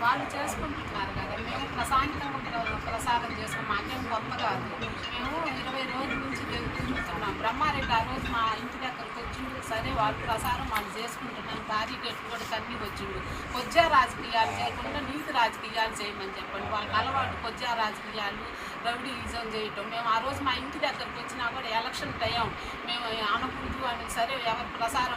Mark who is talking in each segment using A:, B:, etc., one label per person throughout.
A: వాళ్ళు చేసుకుంటున్నారు కదా. మేము ప్రశాంతంగా ప్ర- ప్రసాదం చేసుకున్నాం మాకేం కొత్త కాదు. మేము ఇరవై రోజుల నుంచి తిరుగు- తిరుగుతున్నాం. బ్రహ్మారెడ్డి ఆ రోజు మా ఇంటి దగ్గరకు వచ్చిండు. సరే వాళ్ళు ప్రసారం వాళ్ళు చేసుకుంటున్నాం. భారీ గట్టు కూడా తన్ని వచ్చిండు. కొజ్జా రాజకీయాలు చేయకుండా నీతి రాజకీయాలు చేయమని చెప్పండి. వాళ్ళకి అలవాటు కొజ్జా రాజకీయాలు రౌడీయిజం చేయటం. మేము ఆ రోజు మా ఇంటి దగ్గరకు వచ్చినా కూడా ఎలక్షన్ టైం. మేము అనకూడదు అని సరే ఎవరి ప్రసారం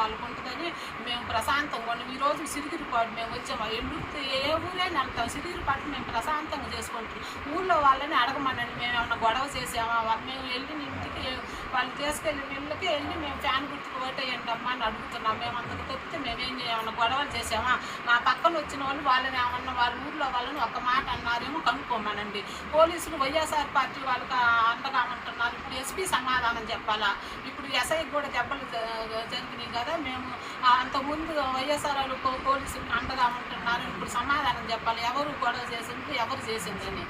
A: వాళ్ళకు ఉంటుందని మేము ప్రశాంతంగా ఉన్నాం ఈ రోజు సిరిగిరిపాటు మేము వచ్చాము ఎల్లుడితే ఏ ఊరైనా వెళ్తాం సిరిగిరిపాటు మేము ప్రశాంతంగా చేసుకుంటాం. ఊళ్ళో వాళ్ళని అడగమనండి. మేము ఏమన్నా గొడవ చేసామా? మేము వెళ్ళిన ఇంటికి వాళ్ళు తీసుకెళ్ళిన ఇళ్ళకి వెళ్ళి మేము ఫ్యాన్ గుర్తుకు ఓటేయండి అమ్మా అని అడుగుతున్నాం. మేము అంతకు తప్పితే మేమేం ఏమన్నా గొడవలు చేసామా? నా పక్కన వచ్చిన వాళ్ళు వాళ్ళని ఏమన్నా వాళ్ళ ఊళ్ళో వాళ్ళని ఒక మాట అన్నారేమో కనుక్కోమనండి. పోలీసులు వైఎస్ఆర్ పార్టీ వాళ్ళకి ఎస్పీ సమాధానం చెప్పాలా? ఇప్పుడు ఎస్ఐకి కూడా దెబ్బలు జరిగినాయి కదా మేము అంతకుముందు వైఎస్ఆర్ వాళ్ళు పో- పోలీసులకు అండగా ఉంటున్నారు ఇప్పుడు సమాధానం చెప్పాలి. ఎవరు గొడవ చేసింది ఎవరు చేసిందని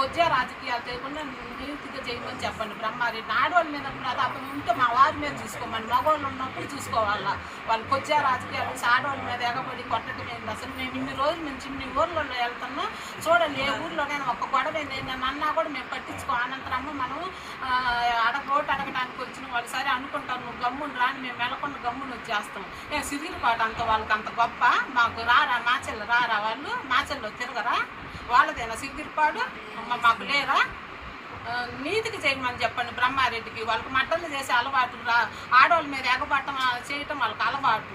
A: కొద్దిగా రాజకీయాలు చేయకుండా నీతిగా చేయమని చెప్పండి బ్రహ్మారెడ్డి. ఆడవాళ్ళ మీద ప్రతాపం ఉంటే మా వారి మీద చూసుకోమని మగవాళ్ళు ఉన్నప్పుడు చూసుకోవాలా? వాళ్ళు కొద్దిగా రాజకీయాలు ఆడవాళ్ళ మీద ఎగబడి కొట్టడం ఏంటి అసలు? మేము ఇన్ని రోజుల నుంచి ఇన్ని ఊర్లలో వెళ్తున్నా చూడండి ఏ ఊర్లోనైనా ఒక గొడవ నేను అన్నా కూడా మేము పట్టించుకో అనంతరము మనం అడగ ఓటు అడగడానికి వచ్చిన వాళ్ళు సరే అనుకుంటాం నువ్వు గమ్మును రాని మేము వెళ్ళకుండా గమ్మును వచ్చేస్తాం. ఏ సిరిగిరిపాటు అంత వాళ్ళకి అంత గొప్ప? మాకు రారా మాచెల్లు రారా వాళ్ళు? మాచెల్లో తిరగరా? వాళ్ళదేనా? సిగ్గిరిపాడు అమ్మ మాకు లేరా? నీతికి చేయమని చెప్పండి బ్రహ్మారెడ్డికి. వాళ్ళకి మట్టలు చేసే అలవాటు రా. ఆడవాళ్ళ మీద ఎగబట్టం చేయటం వాళ్ళకి అలవాటు.